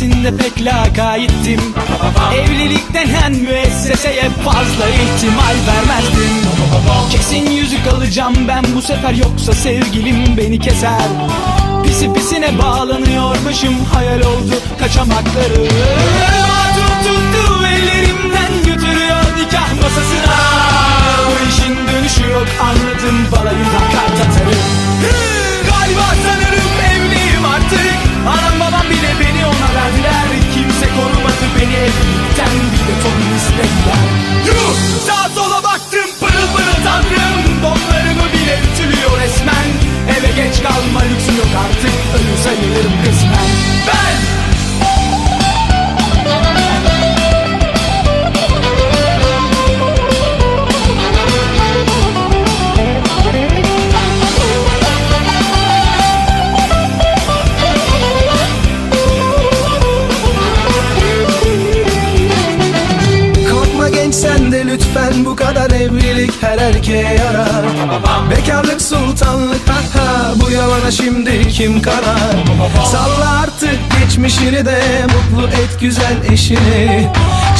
de pek lakayttim? Evlilik denen müesseseye fazla ihtimal vermezdim. Kesin yüzük alacağım ben bu sefer yoksa sevgilim beni keser. Pisi pisine bağlanıyor başım hayal oldu kaçamakları. Hatun tuttu ellerimden götürüyor nikah masasına. Bu işin dönüşü yok anladım evlilik her erkeğe yarar. Bekarlık sultanlık ha ha bu yalana şimdi kim karar? Salla artık geçmişini de mutlu et güzel eşini.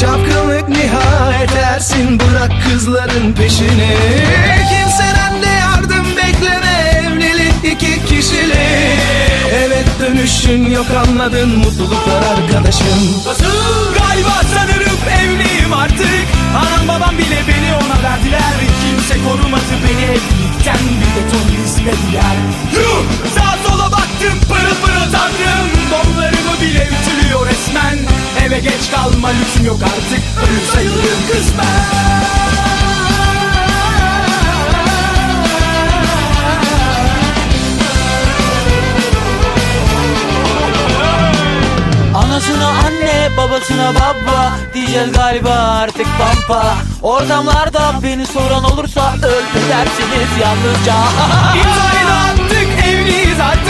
Çapkınlık nihayet ersin bırak kızların peşini. Kimseden de yardım bekleme evlilik iki kişilik Evet dönüşün yok anladın mutluluklar arkadaşım. Galiba sanırım evliyim artık. Anam babam bile beni ona Geç kalma lüksüm yok artık. Ölü sayılırım kısmen Anasına anne, babasına baba Diyeceğiz galiba artık pampa. Ortamlarda beni soran olursa Öldü dersiniz yalnızca. İmzayı da attık evliyiz artık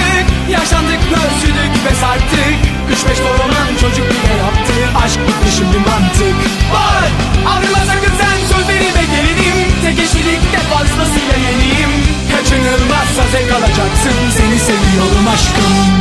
kalacaksın. Seni seviyorum aşkım.